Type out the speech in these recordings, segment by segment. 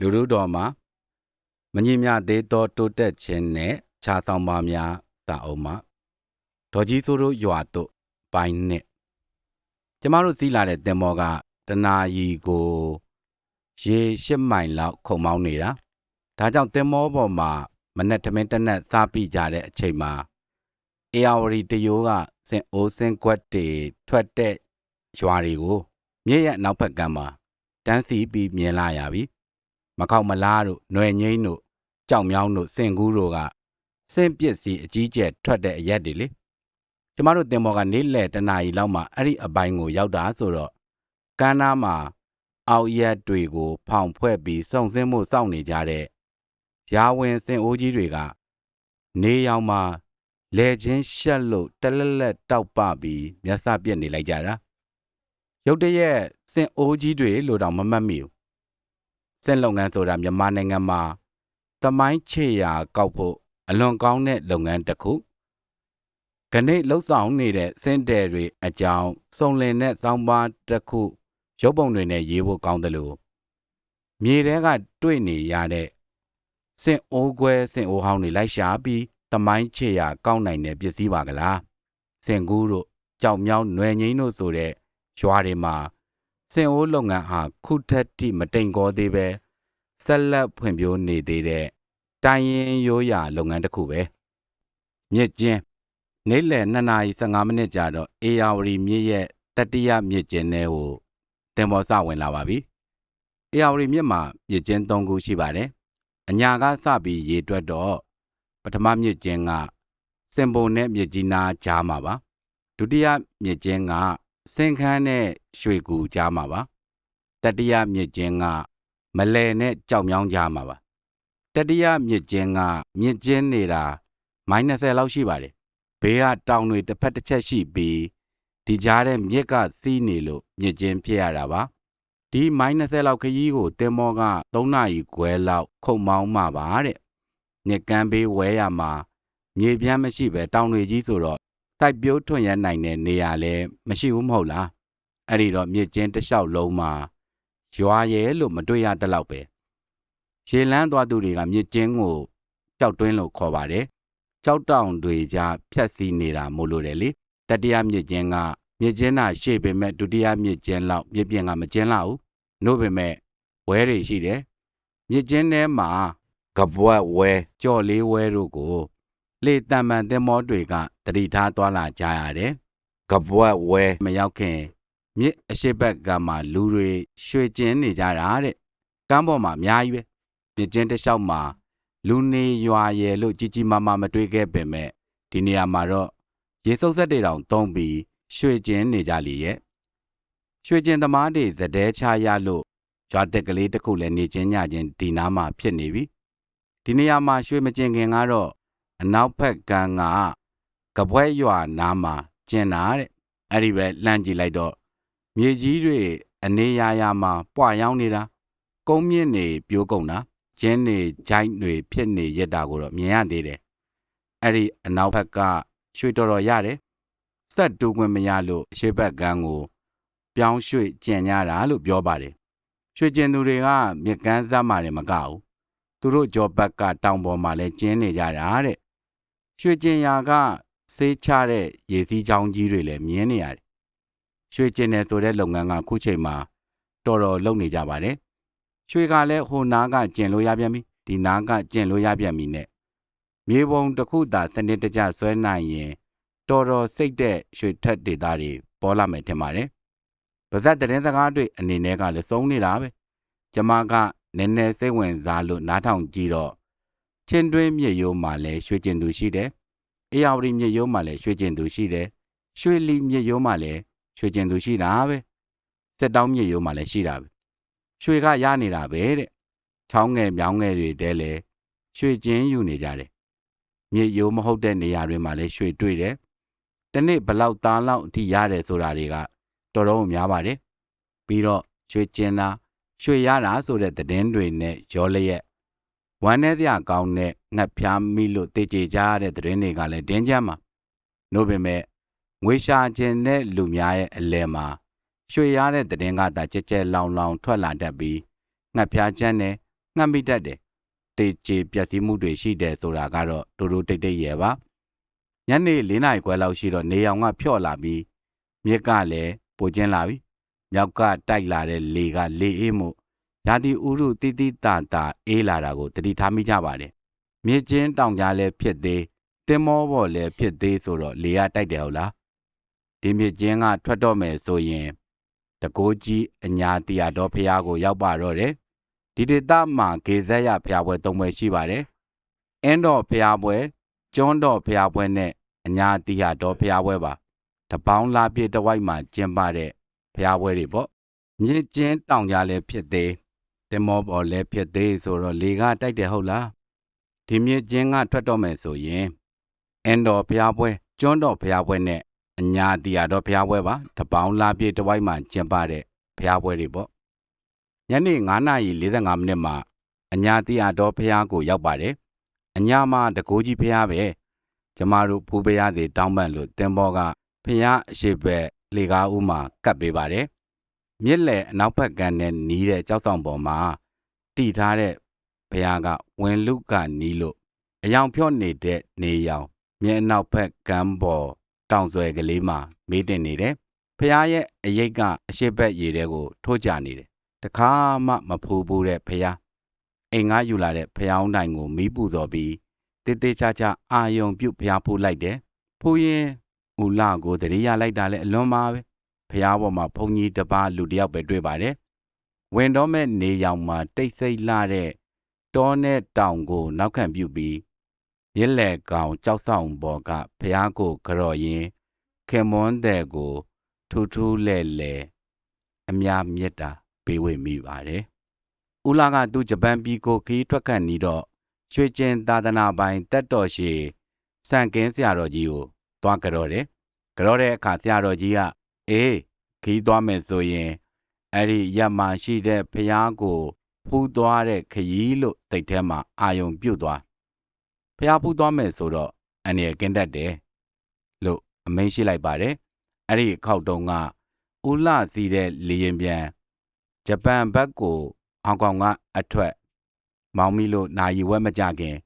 လူလူတော်မှာမညီမျှသေးသောတိုးတက်ခြင်းနှင့်ခြားဆောင်ပါများစာအုပ်မှာဒေါ်ကြီးစိုးတို့ရွာတို့ပိုင်းနှစ်ကျမတို့စီးလာတဲ့တင်မောကတနာရီကိုရေရှစ်မိုင်လောက်ခုံမောင်းနေတာဒါကြောင့်တင်မောပေါ်မှာမနဲ့ထမင်းတက်နဲ့စားပြီးကြတဲ့အချိန်မှာအေယာဝရီတယိုးကစင်အိုးစင်ကွက်တွေထွက်တဲ့ရွာတွေကိုမြည့်ရဲ့နောက်ဘက်ကမ်းမှာတန်းစီပြီးမြင်လာရပြီ မခောက်မလားတို့ຫນွယ်ငိမ့်တို့ကြောက်မြောင်းတို့စင်ကူးတို့ကစင်ပစ်စီအကြီးကျယ်ထွက်တဲ့အရက်တွေလေကျမတို့တင်မော်ကနေလေတနာရီလောက်မှအဲ့ဒီအပိုင်းကိုရောက်တာဆိုတော့ကမ်းနားမှာအောက်ရက်တွေကို ဖောင်ဖွဲ့ပြီးစုံစင်းမှုစောင့်နေကြတဲ့ရာဝင်စင်အိုးကြီးတွေကနေရောင်မှာလဲချင်းရှက်လို့တလက်လက်တောက်ပပြီးမျက်စပြက်နေလိုက်ကြတာရုတ်တရက်စင်အိုးကြီးတွေလို့တော့မမှတ်မိဘူး စင်လုပ်ငန်းဆိုတာမြန်မာနိုင်ငံမှာသမိုင်းချေရာကောက်ဖို့အလွန်ကောင်းတဲ့လုပ်ငန်းတစ်ခုခဏိလှုပ်ဆောင်နေတဲ့စင်တယ်တွေအကြောင်းစုံလင်တဲ့စောင်းပါတစ်ခုရုပ်ပုံတွေနဲ့ရေးဖို့ကောင်းတယ်လို့မြေထဲကတွေ့နေရတဲ့စင်အိုးခွဲစင်အိုးဟောင်းတွေလိုက်ရှာပြီးတမိုင်းချေရာကောက်နိုင်တဲ့ပစ္စည်းပါကလားစင်ကူးတို့ကြောက်မြောင်းຫນွယ်ငိမ့်တို့ဆိုတဲ့ရွာတွေမှာ စင်အိုးလုပ်ငန်းဟာခုထက်ထိမတိမ်ကောသေးပဲဆက်လက်ဖွံ့ဖြိုးနေသေးတဲ့တိုင်းရင်ရိုးရာလုပ်ငန်းတစ်ခုပဲမြစ်ကျင်းနေ့လယ်2နာရီ15မိနစ်ကြာတော့အေယာဝတီမြစ်ရဲ့တတိယမြစ်ကျင်းထဲကိုတင်ပေါ်စဝင်လာပါပြီအေယာဝတီမြစ်မှာမြစ်ကျင်း3ခုရှိပါတယ်အညာကစပြီးရေတွက်တော့ပထမမြစ်ကျင်းကစင်ပုံနဲ့မြစ်ကြီးနားကြားမှာပါဒုတိယမြစ်ကျင်းက စင်ခန်းနဲ့ရွှေကူကြားမှာပါတတိယမြစ်ကျင်းကမလဲနဲ့ကြောက်မြောင်းကြားမှာပါတတိယမြစ်ကျင်းကမြစ်ကျင်းနေတာမိုင်20လောက်ရှိပါတယ်ဘေးကတောင်တွေတစ်ဖက်တစ်ချက်ရှိပြီးဒီကြားထဲမြစ်ကစီးနေလို့မြစ်ကျင်းဖြစ်ရတာပါဒီမိုင်20လောက်ခရီးကိုတင်မောက3နာရီခွဲလောက်ခုံမောင်းမှာပါတဲ့မြစ်ကမ်းဘေးဝဲရမှာမြေပြန့်မရှိပဲတောင်တွေကြီးဆိုတော့ စိုက်ပျိုးထွန်ရနိုင်တဲ့နေရာလည်းမရှိဘူးမဟုတ်လားအဲ့ဒီတော့မြစ်ကျင်းတစ်လျှောက်လုံးမှာရွာရဲလို့မတွေ့ရတဲ့လောက်ပဲရေလန်းသွားသူတွေကမြစ်ကျင်းကိုကြောက်တွင်းလို့ခေါ်ပါတယ်ကြောက်တောင်တွေကြားဖြတ်စီးနေတာမို့လို့တယ်လေတတိယမြစ်ကျင်းကမြစ်ကျင်းသာရှေ့ပေမဲ့ဒုတိယမြစ်ကျင်းလောက်မြစ်ပြင်ကမကျင်းလောက်ဘူးနို့ပေမဲ့ဝဲတွေရှိတယ်မြစ်ကျင်းထဲမှာကပွက်ဝဲကြော်လေးဝဲတို့ကို လေတံမှန်သင်္ဘောတွေကတတိထားသွားလာကြရတယ်ကပွက်ဝဲမရောက်ခင်မြစ်အရှိဘက်ကမှလူတွေရွှေကျင်းနေကြတာတဲ့ကမ်းပေါ်မှာအများကြီးပဲမြစ်ကျင်းတစ်လျှောက်မှာလူနေရွာရယ်လို့ကြီးကြီးမားမားမတွေးခဲ့ပေမဲ့ဒီနေရာမှာတော့ရေစုပ်ဆက်တွေတောင်သုံးပြီးရွှေကျင်းနေကြလေရဲ့ရွှေကျင်းသမားတွေဇဒဲချရလို့ရွာတက်ကလေးတစ်ခုလည်းနေချင်းညချင်းဒီနားမှာဖြစ်နေပြီဒီနေရာမှာရွှေမကျင်ခင်ကတော့ အနောက်ဘက်ကန်းကကပွဲရွာနားမှာကျင်တာတဲ့အဲ့ဒီပဲလှမ်းကြည့်လိုက်တော့မြေကြီးတွေအနေရာရာမှာပွားရောင်းနေတာကုန်းမြင့်နေပြိုးကုန်တာကျင်းနေဂျိုင်းတွေဖြစ်နေရတာကိုတော့မြင်ရသေးတယ်အဲ့ဒီအနောက်ဘက်ကရွှေတော်တော်ရတယ်စက်တူခွင့်မရလို့ရှေ့ဘက်ကန်းကို ပြောင်းရွှေ့ကျင်ကြတာလို့ပြောပါတယ်ရွှေကျင်သူတွေကမြကန်းစမ်းမာတယ်မကဘူးသူတို့ကြောဘက်ကတောင်ပေါ်မှာလဲကျင်းနေကြတာတဲ့ ရွှေကျင်ရာကဆေးချတဲ့ရေစည်းချောင်းကြီးတွေလည်းမြင်နေရတယ်ရွှေကျင်တယ်ဆိုတဲ့လုပ်ငန်းကခုချိန်မှာတော်တော်လုပ်နေကြပါတယ်ရွှေကလည်းဟိုနားကကျင်လို့ရပြန်ပြီဒီနားကကျင်လို့ရပြန်ပြီနဲ့မြေပုံတစ်ခုသာစနစ်တကျဆွဲနိုင်ရင်တော်တော်စိတ်တဲ့ရွှေထက်ဒေတာတွေပေါ်လာမယ်ထင်ပါတယ်။ဗဇက်တရင်စကားတွေအနေနဲ့ကလည်းစုံနေတာပဲ။ကျမကနည်းနည်းစိတ်ဝင်စားလို့နားထောင်ကြည့်တော့ ချင်းတွင်းမြေရိုးမှာလည်းရွှေကျင်သူရှိတယ်။အေယာဝတီမြေရိုးမှာလည်းရွှေကျင်သူရှိတယ်။ရွှေလီမြေရိုးမှာလည်းရွှေကျင်သူရှိတာပဲ။စက်တောင်းမြေရိုးမှာလည်းရှိတာပဲ။ရွှေကရနေတာပဲတဲ့။ချောင်းငယ်မြောင်းငယ်တွေတဲလည်းရွှေကျင်းယူနေကြတယ်။မြေရိုးမဟုတ်တဲ့နေရာတွေမှာလည်းရွှေတွေ့တယ်။တနေ့ဘလောက်သားလောက်အထိရတယ်ဆိုတာတွေကတော်တော်များပါတယ်။ပြီးတော့ရွှေကျင်းတာရွှေရတာဆိုတဲ့သတင်းတွေနဲ့ရောလျက် ဝမ်းနဲ့စရာကောင်းတဲ့ငှက်ဖျားမိလို့တေချေကြရတဲ့သတင်းတွေကလည်းတင်းကျပ်မှာနို့ပေမဲ့ငွေရှာခြင်းတဲ့လူများရဲ့အလဲမှာရွှေရတဲ့သတင်းကသာကြက်ကြက်လောင်လောင်ထွက်လာတတ်ပြီးငှက်ဖျားချမ်းနဲ့ငှက်မိတတ်တယ်တေချေပျက်စီးမှုတွေရှိတယ်ဆိုတာကတော့တူတူတိတ်တိတ်ရဲ့ပါညနေ၄နာရီခွဲလောက်ရှိတော့နေရောင်ကဖြော့လာပြီးမြစ်ကလည်းပိုကျင်းလာပြီမြောက်ကတိုက်လာတဲ့လေကလေအေးမှု ရာသီဥတုတိတိတန်တာအေးလာတာကိုတတိထားမိကြပါတယ်မြစ်ချင်းတောင်ကြားလည်းဖြစ်သေးတင်မောပေါ်လည်းဖြစ်သေးဆိုတော့လေကတိုက်တယ်ဟုတ်လားဒီမြစ်ချင်းကထွက်တော့မယ်ဆိုရင်တကိုးကြီးအညာတရားတော်ဖះကိုရောက်ပါတော့တယ်ဒီဒေသမှာဂေဇက်ရဖះပွဲ၃ပွဲရှိပါတယ်အင်းတော်ဖះပွဲကျွန်းတော်ဖះပွဲနဲ့အညာတရားတော်ဖះပွဲပါတပေါင်းလာပြည့်တစ်ဝိုက်မှာကျင်းပတဲ့ဖះပွဲတွေပေါ့မြစ်ချင်းတောင်ကြားလည်းဖြစ်သေး တင်မောပေါ်လည်းဖြစ်သေးဆိုတော့လေကတိုက်တယ်ဟုတ်လားဒီမြစ်ချင်းကထွက်တော့မယ်ဆိုရင်အင်းတော်ဖျားပွဲကျွန်းတော်ဖျားပွဲနဲ့အညာတီယာတော်ဖျားပွဲပါတပေါင်းလာပြည့်တစ်ဝိုက်မှာကျင်းပတဲ့ဖျားပွဲတွေပေါ့ညနေ9:45မိနစ်မှာအညာတီယာတော်ဖျားကိုရောက်ပါတယ်အညာမှာတကိုးကြီးဖျားပဲကျမတို့ဖူးပရစီတောင်းပန်လို့တင်ဘောကဖျားအရှိဘက်လေကားဦးမှာကပ်ပေးပါတယ် မြစ်လေအနောက်ဘက်ကန်းနဲ့နီးတဲ့ကြောက်ဆောင်ပေါ်မှာတိထားတဲ့ဘုရားကဝင်လုကနီးလို့အယောင်ဖြော့နေတဲ့နေရောင်မြဲအနောက်ဘက်ကမ်းပေါ်တောင်ဆွဲကလေးမှာမေးတင်နေတယ်။ဖះရဲ့အရိတ်ကအရှိတ်ဘက်ရေထဲကို ထိုးကြနေတယ်။တခါမှမဖူးဘူးတဲ့ဖះအိမ်ငါယူလာတဲ့ဖះအောင်တိုင်ကိုမီးပူဇော်ပြီးတေးသေးချာချာအာယုံပြုတ်ဖះဖူးလိုက်တယ်။ဖူးရင်ဦးလာကိုတရေရလိုက်တာလဲအလွန်ပါပဲ။ ဖះပေါ်မှာဘုံကြီးတစ်ပါးလူတစ်ယောက်ပဲတွေ့ပါတယ်။ဝင်တော့မဲ့နေရောင်မှာတိတ်ဆိတ်လာတဲ့တောနဲ့တောင်ကိုနောက်ခံပြုပြီးရစ်လက်ကောင်ကြောက်ဆောင်ပေါ်ကဖះကိုကြော်ရင်ခင်မွန်းတဲ့ကိုထူးထူးလဲလဲအများမြတ်တာပေးဝေမိပါတယ်။ဦးလာကသူဂျပန်ပြည်ကိုခီးထွက်ခတ်နေတော့ရွှေကျင်သာသနာပိုင်တက်တော်ရှိစံကင်းဆရာတော်ကြီးကိုသွားကြော်တယ်။ကြော်တဲ့အခါဆရာတော်ကြီးက အေးခီးသွားမယ်ဆိုရင်အဲ့ဒီရက်မှရှိတဲ့ဖះကိုဖူးသွားတဲ့ခရီးလို့စိတ်ထဲမှာအာယုံပြုတ်သွားဖះဖူးသွားမယ်ဆိုတော့အနေရကင်းတတ်တယ်လို့အမိန့်ရှိလိုက်ပါတယ်အဲ့ဒီအခောက်တုံးကဦးလှစီတဲ့လေရင်ပြန်ဂျပန်ဘက်ကိုအောင်ကောင်ကအထွက် မောင်းမိလို့နာယီဝဲမကြခင်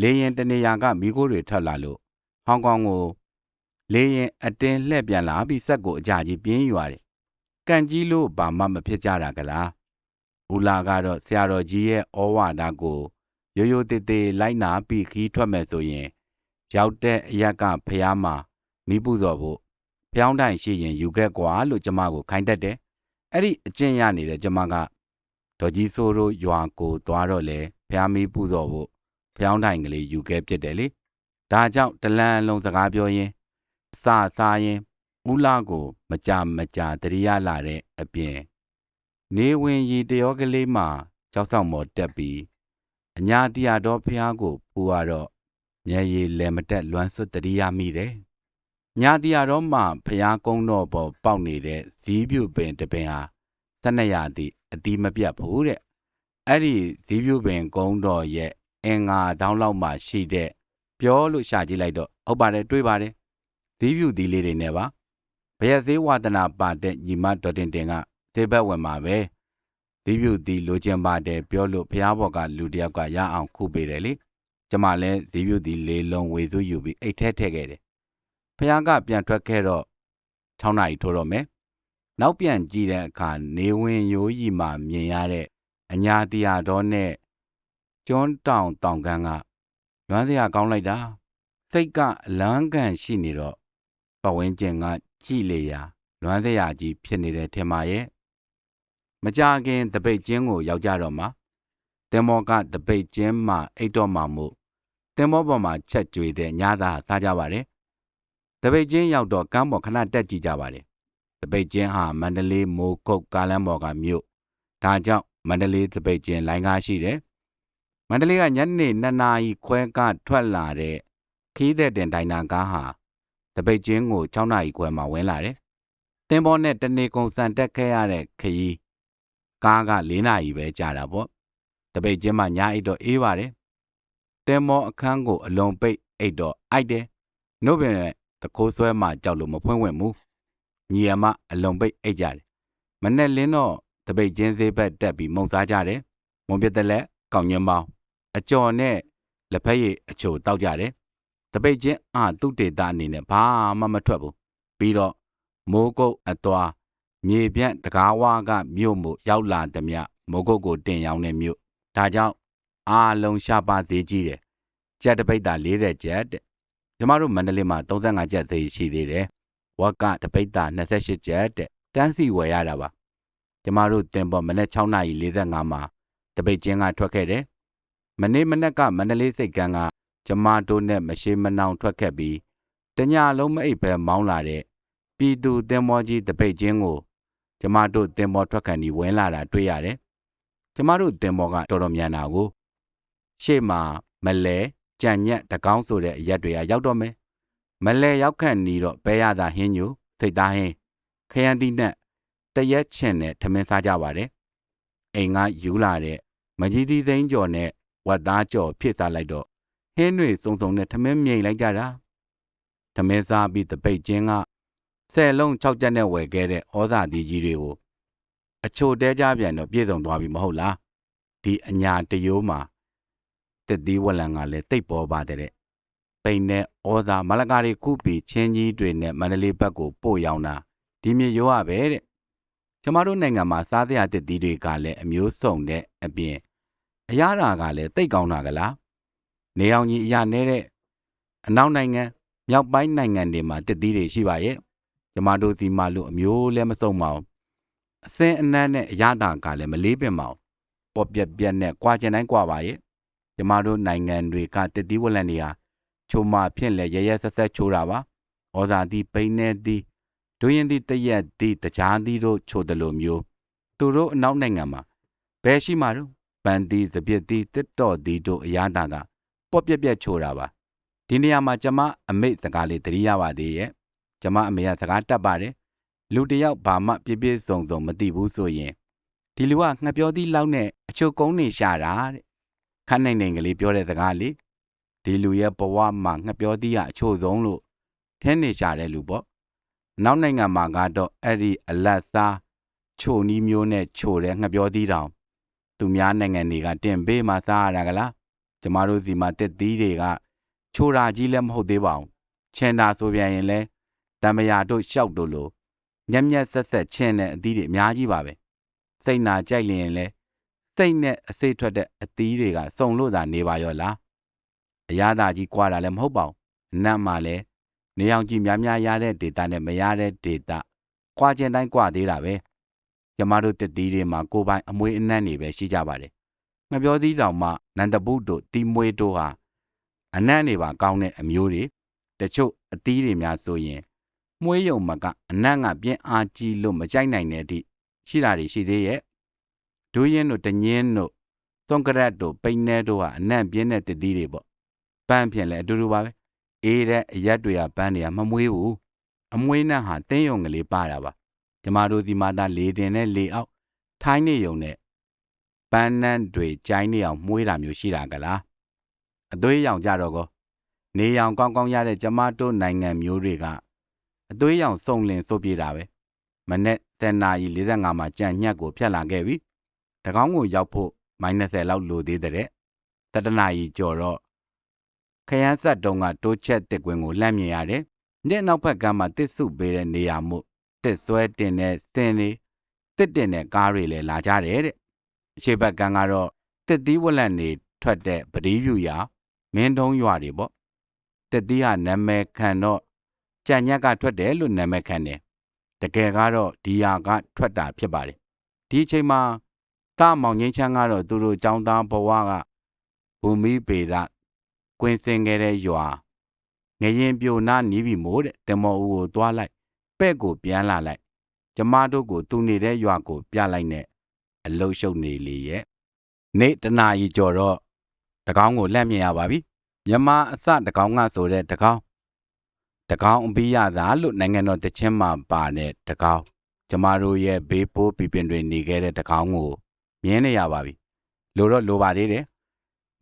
လေရင်တနေရာကမိခိုးတွေထွက်လာလို့ဟောင်ကောင်ကို လေရင်အတင်းလှည့်ပြန်လာပြီးစက်ကိုအကြကြီးပြင်းရွာတယ်။ကန်ကြီးလို့ဘာမှမဖြစ်ကြတာကလားဦးလာကတော့ဆရာတော်ကြီးရဲ့ဩဝါဒကိုရိုးရိုးသေးသေးလိုက်နာပြီးခီးထွက်မယ်ဆိုရင် ရောက်တဲ့အရက်ကဖះမှာမိပူဇော်ဖို့ဖျောင်းတိုင်ရှိရင်ယူခဲ့ကွာလို့ကျမကိုခိုင်းတတ်တယ်။အဲ့ဒီအကျင့်ရနေတဲ့ကျမကဒေါ်ကြီးစိုးတို့ရွာကိုသွားတော့လေဖះမိပူဇော်ဖို့ဖျောင်းတိုင်ကလေးယူခဲ့ဖြစ်တယ်လေ။ဒါကြောင့်တလန်လုံးစကားပြောရင် အစာစားရင်ဦးလာကို မကြမကြတရိယာလာတဲ့အပြင် နေဝင်ရီတရောကလေးမှာကြောက်ဆောင်မော်တက်ပြီးအညာတရားတော်ဖះကိုပူရတော့မျက်ရည်လဲမတက်လွမ်းဆွတ်တရိယာမိတယ်။ညာတရားတော်မှာဖះကုန်းတော်ပေါ်ပေါက်နေတဲ့ဇီးပြူပင်တပင်ဟာစနက်ရသည့်အတိမပြတ်ဘူးတဲ့။အဲ့ဒီဇီးပြူပင်ကုန်းတော်ရဲ့အင်္ဂါတောင်းလောက်မှရှိတဲ့ပြောလို့ရှာကြည့်လိုက်တော့ဟုတ်ပါတယ်တွေးပါတယ်။ ဇီးပြူသီးလေးတွေနဲ့ပါ။ဘယက်သေးဝါဒနာပါတဲ့ညီမဒေါ်တင်တင်ကဈေးဘက်ဝင်မှာပဲဒီပြုတ်ဒီလိုချင်ပါတယ်ပြောလို့ဖះဘော်ကလူတယောက်ကရအောင်ခုပေးတယ်လေကျမလည်းဈေးပြုတ်ဒီလေးလုံးဝေစုယူပြီးအိတ်ထဲထည့်ခဲ့တယ်ဖះကပြန်ထွက်ခဲ့တော့6နာရီထိုးတော့မယ်နောက်ပြန်ကြည့်တဲ့အခါနေဝင်ရိုးကြီးမှမြင်ရတဲ့အညာတရားတော်နဲ့ကျွန်းတောင်တောင်ကန်းကလွမ်းစရာကောင်းလိုက်တာစိတ်ကအလန်းကန်ရှိနေတော့ ပဝင်းကျင်က ကြည်လေရာ လွမ်းစရာကြီး ဖြစ်နေတယ်ထင်ပါရဲ့ မကြခင်တပိတ်ကျင်းကို ရောက်ကြတော့မှတင်မောကတပိတ်ကျင်းမှာ အိတ်တော့မှမို့တင်မောပေါ်မှာ ချက်ကြွေတဲ့ညသားစားကြပါတယ်တပိတ်ကျင်းရောက်တော့ ကမ်းပေါ် ခဏတက်ကြည့်ကြပါတယ်တပိတ်ကျင်းဟာ မန္တလေးမိုးကုတ် ကားလမ်းပေါ်ကမြို့ ဒါကြောင့် မန္တလေးတပိတ်ကျင်း လိုင်းကားရှိတယ် မန္တလေးက ညနေ2နာရီခွဲက ထွက်လာတဲ့ခီးတဲ့တင်ဒိုင်နာကားဟာ တပိတ်ကျင်းကို6နာရီခွဲမှဝင်လာတယ်တင်ပေါ်နဲ့တနေကုန်စံတက်ခဲ့ရတဲ့ခရီးကားက၄နာရီပဲကြာတာပေါ့တပိတ်ချင်းမှညာအိတ်တော့အေးပါတယ်တဲမောအခန်းကိုအလွန်ပိတ်အိတ်တော့အိုက်တယ်နှုတ်ပင်နဲ့တကိုးဆွဲမှကြောက်လို့မဖွင့်ဝင်ဘူးညီအမအလွန်ပိတ်အိတ်ကြတယ်မနဲ့လင်းတော့တပိတ်ချင်းသေးဘက်တက်ပြီးမုံစားကြတယ်မုံပြတဲ့လက်ကောင်းညင်းပေါင်းအကျော်နဲ့လက်ဖက်ရည်အချိုတောက်ကြတယ် တပိတ်ချင်းအာသူတေတာအနေနဲ့ဘာမှမထွက်ဘူးပြီးတော့မိုးကုတ်အသွားမြေပြန့်တကားဝါကမြို့မှုရောက်လာသည်မြမိုးကုတ်ကိုတင်ရောင်းတဲ့မြို့ဒါကြောင့်အားလုံးရှားပါသေးကြီးတယ်ကြက်တပိတ်တာ40ကျက်တဲ့ကျမတို့မန္တလေးမှာ35ကျက်သေးရှိသေးတယ်ဝက်ကတပိတ်တာ28ကျက်တဲ့တန်းစီဝယ်ရတာပါကျမတို့တင်ပေါ်မနေ့6:45မှာတပိတ်ချင်းကထွက်ခဲ့တယ်မနေ့မနေ့ကမန္တလေးစိတ်ကန်းက ကျမတို့နဲ့မရှိမနှောင်ထွက်ခဲ့ပြီးတညလုံးမအိပ်ပဲမောင်းလာတဲ့ပြည်သူတင်မောကြီးတပိတ်ချင်းကိုကျမတို့တင်မောထွက်ခံပြီးဝင်လာတာတွေ့ရတယ်ကျမတို့တင်မောကတော်တော်မြန်တာကိုရှေ့မှာမလဲကြံညက်တကောင်းဆိုတဲ့အရက်တွေကရောက်တော့မယ်မလဲရောက်ခန့်နီတော့ဘဲရတာဟင်းညိုစိတ်သားဟင်းခရမ်းသီးနဲ့တရက်ချင်နဲ့ထမင်းစားကြပါတယ်အိမ်ကယူလာတဲ့မကြီးသီးသိန်းကျော်နဲ့ဝတ်သားကျော်ဖြစ်စားလိုက်တော့ ဟင်းတွေစုံစုံနဲ့ထမင်းမြိန်လိုက်ကြတာထမင်းစားပြီးတပိတ်ချင်းကဆယ်လုံး၆ချက်နဲ့ဝယ်ခဲ့တဲ့ဩဇာသီးကြီးတွေကိုအချိုတဲကြပြန်တော့ပြည့်စုံသွားပြီမဟုတ်လားဒီအညာတရိုးမှာတက်သီးဝလံကလည်းတိတ်ပေါ်ပါတဲ့ပိန်နဲ့ဩဇာမလကာတွေခုပြီးချင်းကြီးတွေနဲ့မန္တလေးဘက်ကိုပို့ရောက်တာဒီမြေရိုးရပဲတဲ့ကျမတို့နိုင်ငံမှာစားစရာတက်သီးတွေကလည်းအမျိုးစုံတဲ့အပြင်အရသာကလည်းတိတ်ကောင်းတာကလား နေအောင်ကြီးအရာနေတဲ့အနောက်နိုင်ငံမြောက်ပိုင်းနိုင်ငံတွေမှာတက်သီးတွေရှိပါရဲ့ကျမတို့စီမှာလို့အမျိုးလည်းမစုံပါဘူးအစင်းအနှမ်းနဲ့အရသာကလည်းမလေးပင်ပါဘူးပေါ်ပြက်ပြက်နဲ့ကြွာကျင်တိုင်းကြွာပါရဲ့ကျမတို့နိုင်ငံတွေကတက်သီးဝလံတွေဟာချိုမာဖြင့်လည်းရရဆက်ဆက်ချိုးတာပါဩဇာသီးပိန်းနေသီးဒွရင်သီးတရက်သီးတကြားသီးတို့ချိုတယ်လို့မျိုးသူတို့အနောက်နိုင်ငံမှာဘယ်ရှိမှတော့ပန်သီးစပြစ်သီးတစ်တော်သီးတို့အရသာက ပေါ့ပြက်ပြက်ချိုးတာပါဒီနေရာမှာကျမအမိတ်စကားလေးသတိရပါသေးရဲ့ကျမအမေကစကားတက်ပါတယ်လူတယောက်ဘာမှပြည့်ပြည့်စုံစုံမသိဘူးဆိုရင်ဒီလူကငှက်ပြောသီးလောက်နဲ့အချုပ်ကုန်းနေရှာတာတဲ့ခန်းနိုင်နိုင်ကလေးပြောတဲ့စကားလေးဒီလူရဲ့ဘဝမှာငှက်ပြောသီးကအချို့ဆုံးလို့ထင်းနေရှာတဲ့လူပေါ့နောက်နိုင်ငံမှာကတော့အဲ့ဒီအလတ်စားချိုနီးမျိုးနဲ့ချိုတဲ့ငှက်ပြောသီးတောင်သူများနိုင်ငံတွေကတင်ပေးမှစားရတာကလား ကျမတို့စီမှာတက်သီးတွေကချိုတာကြီးလည်းမဟုတ်သေးပါဘူးချင်တာဆိုပြန်ရင်လဲတမယာတို့ရှောက်တို့လိုညက်ညက်ဆက်ဆက်ချင်တဲ့အသီးတွေအများကြီးပါပဲစိတ်နာကြိုက်လျင်လဲစိတ်နဲ့အစိတ်ထွက်တဲ့အသီးတွေကစုံလို့သာနေပါရောလားအရသာကြီးကွာတာလည်းမဟုတ်ပါဘူးအနတ်မှလည်းနေအောင်ကြီးများများရတဲ့ဒေတာနဲ့မရတဲ့ဒေတာကွာကျင်တိုင်းကွာသေးတာပဲကျမတို့တက်သီးတွေမှာကိုပိုင်အမွေအနှံ့တွေပဲရှိကြပါတယ် ငပြောသီးတောင်မှနန္တပုတို့တီမွေတို့ဟာအနံ့နေပါကောင်းတဲ့အမျိုးတွေတချို့အသီးတွေများဆိုရင်မွေးယုံမကအနံ့ကပြင်းအားကြီးလို့မကြိုက်နိုင်တဲ့အထိရှိတာတွေရှိသေးရဲ့ဒူးရင်တို့တညင်းတို့သွန်ကရက်တို့ပိန်းနဲတို့ဟာအနံ့ပြင်းတဲ့တသီးတွေပေါ့ပန်းဖြင့်လည်းအတူတူပါပဲအေးတဲ့အရက်တွေကပန်းတွေကမမွေးဘူးအမွေးနဲ့ဟာတင်းယုံကလေးပါတာပါကျမတို့စီမာတာလေတင်နဲ့လေအောက်ထိုင်းနေယုံနဲ့ပ န်းနန်းတွေကြိုင်းနေအောင်မွေးတာမျိုးရှိတာကလားအသွေးရောင်ကြတော့ကောနေရောင်ကောင်းကောင်းရတဲ့ကျမတို့နိုင်ငံမျိုးတွေကအသွေးရောင်စုံလင်ဆိုးပြေးတာပဲမနေ့10နာရီ45မှာကြံညက်ကိုဖြတ်လာခဲ့ပြီတကောင်းကိုရောက်ဖို့မိုင်20လောက်လိုသေးတဲ့17နာရီကျော်တော့ခရမ်းဆက်တုံးကတိုးချက်တစ်ကွင်းကိုလှမ်းမြင်ရတယ်။နေ့နောက်ဘက်ကမ်းမှာတစ်စုပေးတဲ့နေရာမှုတစ်ဆွဲတင်တဲ့စင်တွေတစ်တင်တဲ့ကားတွေလည်းလာကြတယ်တဲ့ အရှိဘက်ကမ်းကတော့တစ်သီးဝလန့်နေထွက်တဲ့ပတိပြူရာမင်းတုံးရွာတွေပေါ့တစ်သီးဟာနာမည်ခံတော့ကြံညက်ကထွက်တယ်လို့နာမည်ခံတယ်တကယ်ကတော့ဒီယာကထွက်တာဖြစ်ပါတယ်ဒီအချိန်မှာတာမောင်ငိမ့်ချမ်းကတော့သူတို့ចောင်းသားဘဝကဘူမိပေဒကွင်းစင်ခဲ့တဲ့ရွာငရင်ပြိုနာနီးပြီမို့တဲ့တမော်ဦးကိုသွားလိုက်ပဲ့ကိုပြန်လာလိုက်ကျမတို့ကိုသူနေတဲ့ရွာကိုပြလိုက်နဲ့ အလုရှုပ်နေလေရဲ့နေ့တနာရီကျော်တော့တကောင်းကိုလှမ်းမြင်ရပါပြီမြမအစတကောင်းကဆိုတဲ့တကောင်းတကောင်းအပြီးရတာလို့နိုင်ငံတော်တချင်းမှာပါတဲ့တကောင်းကျမတို့ရဲ့ဘေးပိုးပြပင်တွေနေခဲ့တဲ့တကောင်းကိုမြင်နေရပါပြီလိုတော့လိုပါသေးတယ်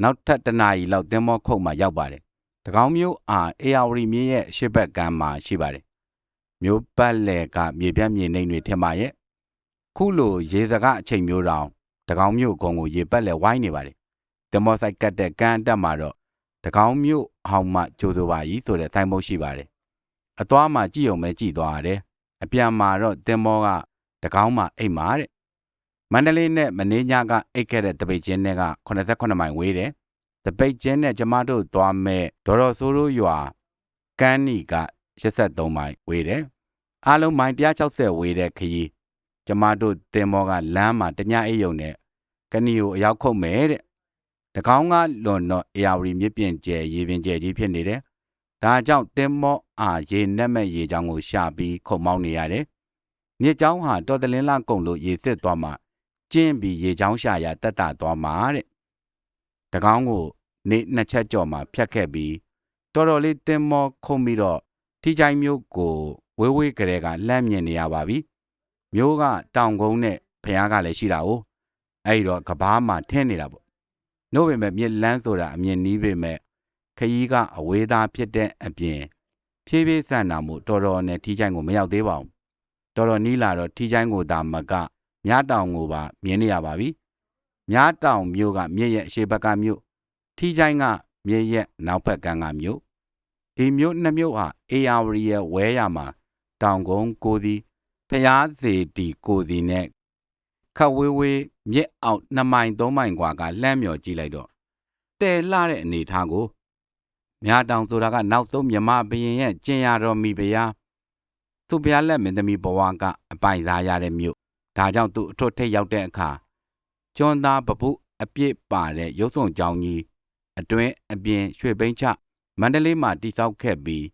နောက်ထပ်တနာရီလောက်တင်းမောခုတ်မှရောက်ပါတယ်တကောင်းမျိုးအာအေယာဝရီမြင်းရဲ့ရှစ်ဘက်ကမ်းမှာရှိပါတယ်မျိုးပတ်လည်ကမြေပြန့်မြေနှိမ်တွေထင်ပါရဲ့ ခုလိုရေစကားအချိန်မျိုးတောင်တကောင်းမျိုးကုန်းကိုရေပတ်လည်ဝိုင်းနေပါတယ်တင်မောဆိုင်ကတ်တဲ့ကမ်းအတက်မှာတော့တကောင်းမြို့ဟောင်းမှကြိုးဆိုပါကြီးဆိုတဲ့ဆိုင်မုတ်ရှိပါတယ်အသွားမှာကြည့်ုံပဲကြည့်သွားရတယ်အပြန်မှာတော့တင်မောကတကောင်းမှအိမ်မှာတဲ့မန္တလေးနဲ့မင်းညကအိတ်ခဲ့တဲ့တပိတ်ချင်းနဲ့က89မိုင်ဝေးတယ်တပိတ်ချင်းနဲ့ကျမတို့သွားမဲ့ဒေါ်တော်ဆိုးတို့ရွာကန်းနီက83မိုင်ဝေးတယ်အားလုံးမိုင်160ဝေးတဲ့ခရီး ကျမတို့တင်မောကလမ်းမှာတညအိပ်ယုံနဲ့ကနီကိုအရောက်ခုတ်မယ်တဲ့တကောင်းကလွန်တော့အေယာဝတီမြစ်ပြင်ကျဲရေပြင်ကျဲကြီးဖြစ်နေတယ်ဒါကြောင့်တင်မောအားရေနက်မဲ့ရေချောင်းကိုရှာပြီးခုံမောင်းနေရတယ်မြစ်ချောင်းဟာတော်တလင်းလကုံလို့ရေစစ်သွားမှကျင်းပြီးရေချောင်းရှာရတက်တာသွားမှာတဲ့တကောင်းကိုနေနှစ်ချက်ကြော်မှဖြတ်ခဲ့ပြီးတော်တော်လေးတင်မောခုံပြီးတော့ထိချိုင်းမျိုးကိုဝေးဝေးကလေးကလှမ်းမြင်နေရပါပြီ မျိုးကတောင်ကုန်းနဲ့ဖျားကလည်းရှိတာ哦အဲ့တော့ကဘာမှာထင်းနေတာပေါ့နှုတ်ပေမဲ့မြစ်လန်းဆိုတာအမြင်နီးပေမဲ့ခရီးကအဝေးသားဖြစ်တဲ့အပြင်ဖြည်းဖြည်းဆန်တာမှုတော်တော်နဲ့ထီးချိုင်းကိုမရောက်သေးပါဘူးတော်တော်နီးလာတော့ထီးချိုင်းကိုသာမကမြားတောင်ကိုပါမြင်နေရပါပြီမြားတောင်မြို့ကမြစ်ရဲ့အရှေ့ဘက်ကမြို့ထီးချိုင်းကမြစ်ရဲ့နောက်ဘက်ကကမြို့ဒီမြို့နှစ်မြို့ဟာအေယာဝရီရဲ့ဝဲရမှာတောင်ကုန်းကိုစီ ဖျားစီတီကိုစီနဲ့ခတ်ဝေးဝေးမြစ်အောင်2မိုင်3မိုင်กว่าကလှမ်းမြော်ကြည့်လိုက်တော့တဲလှတဲ့အနေထားကိုမြားတောင်ဆိုတာကနောက်ဆုံးမြမဘရင်ရဲ့ကျင်ရတော်မိဖုရားသူဖျားလက်မင်းသမီးဘဝကအပိုင်စားရတဲ့မြို့ဒါကြောင့်သူအထွတ်ထိပ်ရောက်တဲ့အခါကျွန်းသားပပုအပြစ်ပါတဲ့ရုပ်ဆောင်ကြောင်းကြီးအတွင်းအပြင်ရွှေဘိန်းချမန္တလေးမှာတိစောက်ခဲ့ပြီး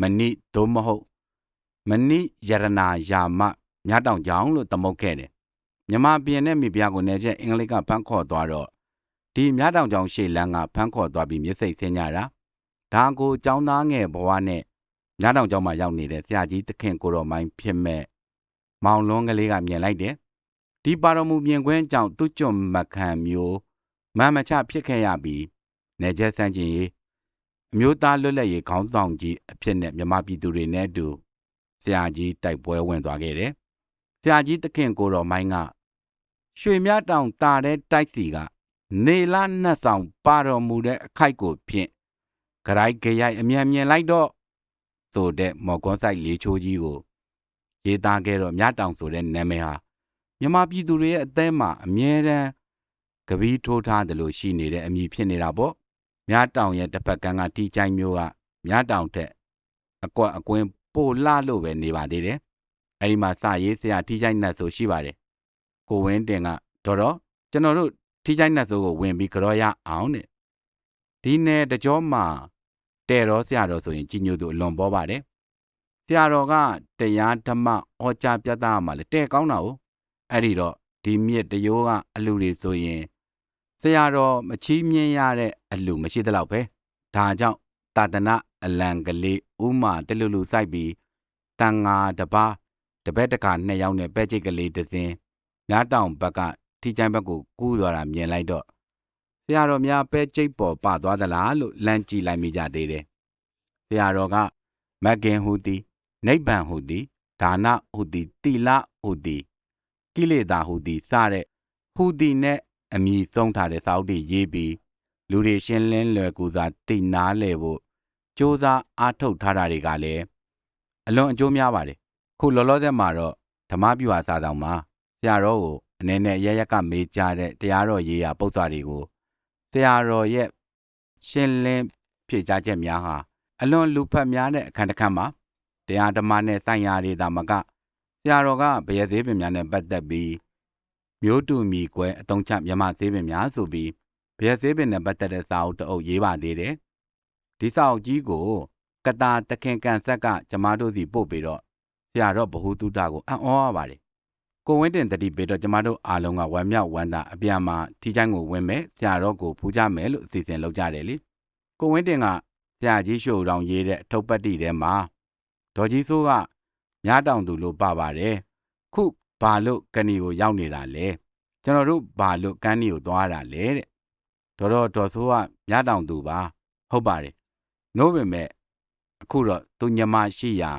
မဏိသို့မဟုတ် မဏိယရနာယာမမြတောင်ကြောင်လို့သမုတ်ခဲ့တယ်မြမပြင်းနဲ့မိဖုရားကိုနေချက်အင်္ဂလိပ်ကဖမ်းခေါ်သွားတော့ဒီမြတောင်ကြောင်ရှေ့လန်းကဖမ်းခေါ်သွားပြီးမျက်စိတ်ဆင်းကြတာဒါကိုចောင်းသားငယ်ဘဝနဲ့မြတောင်ကြောင်မှာရောက်နေတဲ့ဆရာကြီးတခင်ကိုတော်မိုင်းဖြစ်မဲ့မောင်လွန်းကလေးကမြင်လိုက်တယ်ဒီပါရမူမြင်ကွင်းကြောင့်သူ့ကျွတ်မခံမျိုးမမချဖြစ်ခဲ့ရပြီးနေချက်ဆန်းကျင်ရေးအမျိုးသားလွတ်လပ်ရေးခေါင်းဆောင်ကြီးအဖြစ်နဲ့မြမပြည်သူတွေနဲ့အတူ ဆရာကြီးတိုက်ပွဲဝင်သွားခဲ့တယ်ဆရာကြီးတခင်ကိုတော်မိုင်းကရွှေမြတောင်တာတဲ့တိုက်စီကနေလာနှက်ဆောင်ပါတော်မူတဲ့အခိုက်ကိုဖြင့်ဂရိုက်ကြရိုက်အမြန်မြင်လိုက်တော့ဆိုတဲ့မော်ကွန်ဆိုင်လေးချိုးကြီးကိုရေးသားခဲ့တော့မြတောင်ဆိုတဲ့နာမည်ဟာမြမပြည်သူတွေရဲ့အသဲမှာအမြဲတမ်းကပီးထိုးထားတယ်လို့ရှိနေတဲ့အမည်ဖြစ်နေတာပေါ့မြတောင်ရဲ့တစ်ဖက်ကန်းကတီချိုင်းမျိုးကမြတောင်ထက်အကွက်အကွင်း ပိုလှလို့ပဲနေပါသေးတယ်အဲဒီမှာစာရေးဆရာတီချိုင်းနတ်ဆိုရှိပါတယ်ကိုဝင်းတင်ကတော်တော့ကျွန်တော်တို့ထီချိုင်းနတ်ဆိုးကိုဝင်ပြီးကြောရအောင်တဲ့ဒီနယ်တကြောမှာတဲ့တော်ဆရာတော်ဆိုရင်ကြီးညိုသူအလွန်ပေါ်ပါတယ်ဆရာတော်ကတရားဓမ္မဩကြားပြသမှာလေတဲ့ကောင်းတာ哦အဲ့ဒီတော့ဒီမြစ်တရိုးကအလူတွေဆိုရင်ဆရာတော်မချီးမြင်ရတဲ့အလူမရှိသလောက်ပဲဒါကြောင့်တာတနာအလံကလေး ဥမာတလူလူစိုက်ပြီးတန်ငါတပါးတပည့်တကာနှစ်ယောက်နဲ့ပဲ့ချိတ်ကလေးတစ်စင်းမြားတောင်ဘက်ကထိချိုင်းဘက်ကိုကူးသွားတာမြင်လိုက်တော့ဆရာတော်များပဲကျိတ်ပေါ်ပသွားသလားလို့လမ်းကြည့်လိုက်မိကြသေးတယ်ဆရာတော်ကမကင်ဟူသည်နိဗ္ဗာန်ဟူသည်ဒါနဟူသည်တိလဟူသည်ကိလေသာဟူသည်စတဲ့ဟူသည်နဲ့အမိဆုံးထားတဲ့စာအုပ်တွေရေးပြီးလူတွေရှင်းလင်းလွယ်ကူစွာသိနာလဲဖို့ စ조사အားထုတ်ထားတာတွေကလည်းအလွန်အကျိုးများပါတယ်ခုလောလောဆယ်မှာတော့ဓမ္မပြူဟာစာဆောင်မှာဆရာတော်ကိုအနေနဲ့ရရက်ကမေးကြတဲ့တရားတော်ရေးရာပု္ပ္ပစာတွေကိုဆရာတော်ရဲ့ရှင်းလင်းဖြေကြားချက်များဟာအလွန်လူဖတ်များတဲ့အခန်းတစ်ခန်းမှာတရားဓမ္မနဲ့ဆိုင်ရာတွေသာမကဆရာတော်ကဘယသေးပင်များနဲ့ပတ်သက်ပြီးမျိုးတူမီကွဲအတုံးချမြမသေးပင်များဆိုပြီးဘယသေးပင်နဲ့ပတ်သက်တဲ့စာအုပ်တအုပ်ရေးပါသေးတယ် ဒီစာအုပ်ကြီးကို ကတာတခင်ကန်ဆက်ကကျမတို့စီပို့ပြီးတော့ဆရာတော်ဘ ഹു တုတကိုအံ့ဩရပါတယ်ကိုဝင်းတင်တတိပေတော့ကျမတို့အားလုံးကဝမ်းမြောက်ဝမ်းသာအပြန်မှာထီချိုင်းကိုဝင်မယ်ဆရာတော်ကိုဖူးကြမယ်လို့အစီအစဉ်လုပ်ကြတယ်လေကိုဝင်းတင်ကဆရာကြီးရှို့တောင်ရေးတဲ့ထုတ်ပတ်တိထဲမှာဒေါ်ကြီးစိုးကညတောင်သူလို့ပါပါတယ်ခုဘာလို့ကဏီကိုရောက်နေတာလဲကျွန်တော်တို့ဘာလို့ကန်းနီကိုသွားတာလဲတဲ့ဒေါ်တော်ဒေါ်ဆိုးကညတောင်သူပါ ဟုတ်ပါတယ် နို့ပေမဲ့အခုတော့သူညမရှိရာ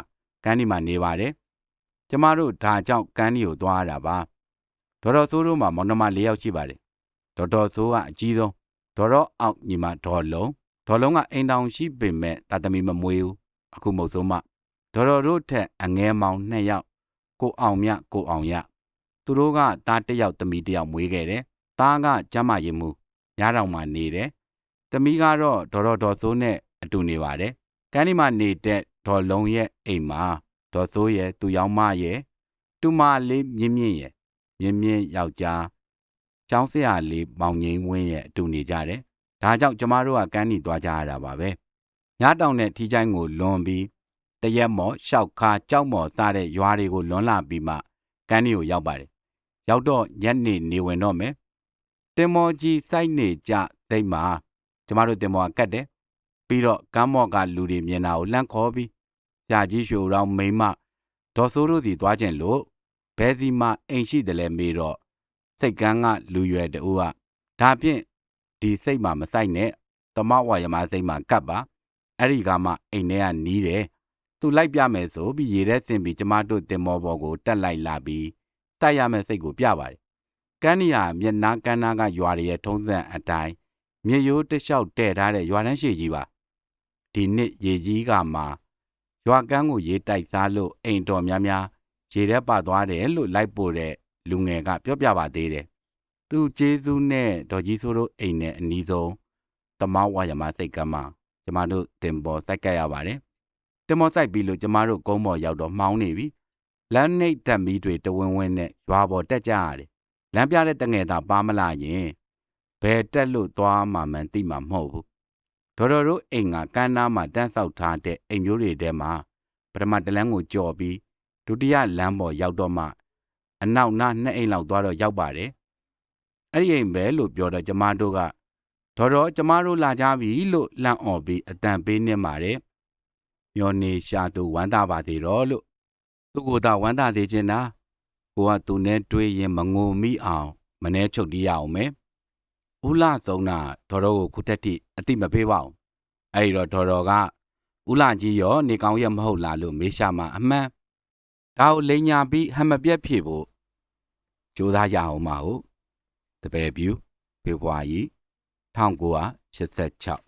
ကန်းနီမှာနေပါတယ်ကျမတို့ဒါကြောင့်ကန်းဒီကိုသွားတာပါဒေါ်တော်ဆိုးတို့မှာမောင်နှမ၄ယောက်ရှိပါတယ်ဒေါ်တော်ဆိုးကအကြီးဆုံးဒေါ်တော့အောင်ညီမဒေါ်လုံးဒေါ်လုံးကအိမ်တောင်ရှိပေမဲ့တာသမီမမွေးဘူးအခုမဟုတ်ဆုံးမဒေါ်တော်တို့ထက်အငဲမောင်နှစ်ယောက်ကိုအောင်မြကိုအောင်ရသူတို့ကသားတစ်ယောက်သမီးတစ်ယောက်မွေးခဲ့တယ်သားကကျမ်းမာရေးမှုညတောင်မှနေတယ်သမီးကတော့ဒေါ်တော်ဒေါ်စိုးနဲ့ အတူနေပါတယ်ကန်းဒီမှာနေတဲ့ဒေါ်လုံးရဲ့အိမ်မှာဒေါ်စိုးရဲ့သူယောင်းမရဲ့တူမလေးမြင့်မြင့်ရဲ့မြင့်မြင့်ယောက်ျားကျောင်းဆရာလေးမောင်ငိမ့်ဝင်းရဲ့အတူနေကြတယ်ဒါကြောင့်ကျမတို့ကကန်းနီသွားကြရတာပါပဲညတောင်နဲ့ထီချိုင်းကိုလွန်ပြီးတရက်မော်ရှောက်ခါကြောက်မော်စားတဲ့ရွာတွေကိုလွန်လာပြီးမှကန်းနီကိုရောက်ပါတယ်ရောက်တော့ညနေနေဝင်တော့မယ်တင်မော်ကြီးစိုက်နေကြစိတ်မှာကျမတို့တင်မော်ကကတ်တယ် ပြီးတော့ကမ်းမော်ကလူတွေမြင်တာကိုလှမ်းခေါ်ပြီးဆရာကြီးရွှေရောင်မိမ့်မဒေါ်စိုးတို့စီသွားခြင်းလို့ဘဲစီမအိမ်ရှိတယ်လဲမေးတော့စိတ်ကန်းကလူရွယ်တူကဒါဖြင့်ဒီစိတ်မှာမဆိုင်နဲ့တမဝါယမစိတ်မှာကပ်ပါအဲ့ဒီကမှအိမ်ထဲကနီးတယ်သူလိုက်ပြမယ်ဆိုပြီးရေထဲဆင်ပြီးကျမတို့တင်မောပေါ်ကိုတက်လိုက်လာပြီးစိုက်ရမယ့်စိတ်ကိုပြပါတယ်ကန်းနီယာမျက်နှာကန်းနာကရွာရရဲ့ထုံးစံအတိုင်းမြေရိုးတလျှောက်တဲ့ထားတဲ့ရွာတန်းရှိကြီးပါ ဒီနှစ်ရေကြီးကမှရွာကန်းကိုရေတိုက်စားလို့အိမ်တော်များများရေထဲပါသွားတယ်လို့လိုက်ပို့တဲ့လူငယ်ကပြောပြပါသေးတယ်သူကျေးဇူးနဲ့ဒေါ်ကြီးဆိုးတို့အိမ်နဲ့အနီးဆုံးတမောက်ဝါယမစိတ်ကမ်းမှာကျမတို့တင်ပေါ်စိုက်ကပ်ရပါတယ်တင်ပေါ်စိုက်ပြီးလို့ကျမတို့ကုန်းပေါ်ရောက်တော့မှောင်းနေပြီလမ်းနှိပ်တက်မီတွေတဝင်းဝင်းနဲ့ရွာပေါ်တက်ကြရတယ်လမ်းပြတဲ့တငယ်သားပါမလာရင်ဘယ်တက်လို့သွားမှမှန်းသိမှာမဟုတ်ဘူး ဒေါ်တော်တို့အိမ်ကကန်းနာမှာတန်းဆောက်ထားတဲ့အိမ်မျိုးတွေထဲမှာပထမတလန်းကိုကြော်ပြီးဒုတိယလမ်းပေါ်ရောက်တော့မှအနောက်နားနှစ်အိမ်လောက်သွားတော့ရောက်ပါတယ်အဲ့ဒီအိမ်ပဲလို့ပြောတော့ကျမတို့ကဒေါ်တော်ကျမတို့လာကြပြီလို့လန့်អော်ပြီးအတန်ပေးနေပါတယ်မျောနေရှာသူဝမ်းသာပါသေးတော့လို့သူကသာဝမ်းသာသေးခြင်းနာကိုကသူနဲ့တွေ့ရင်မငိုမိအောင်မနှဲချုပ်တီးရအောင်မယ် ဦးလာဆုံးတာဒေါ်တော်ကိုခုတက်တိအတိမပေးပါဘူးအဲ့ဒီတော့ဒေါ်တော်ကဦးလာကြီးရောနေကောင်းရဲ့မဟုတ်လားလို့မေးရှာမှာအမှန်ဒါကိုလိန်ညာပြီးဟမ်မပြက်ဖြစ်ဖို့ကြိုးစားရအောင်ပါဟုတ်တပည့်ပြူဖေဖော်ဝါရီ1986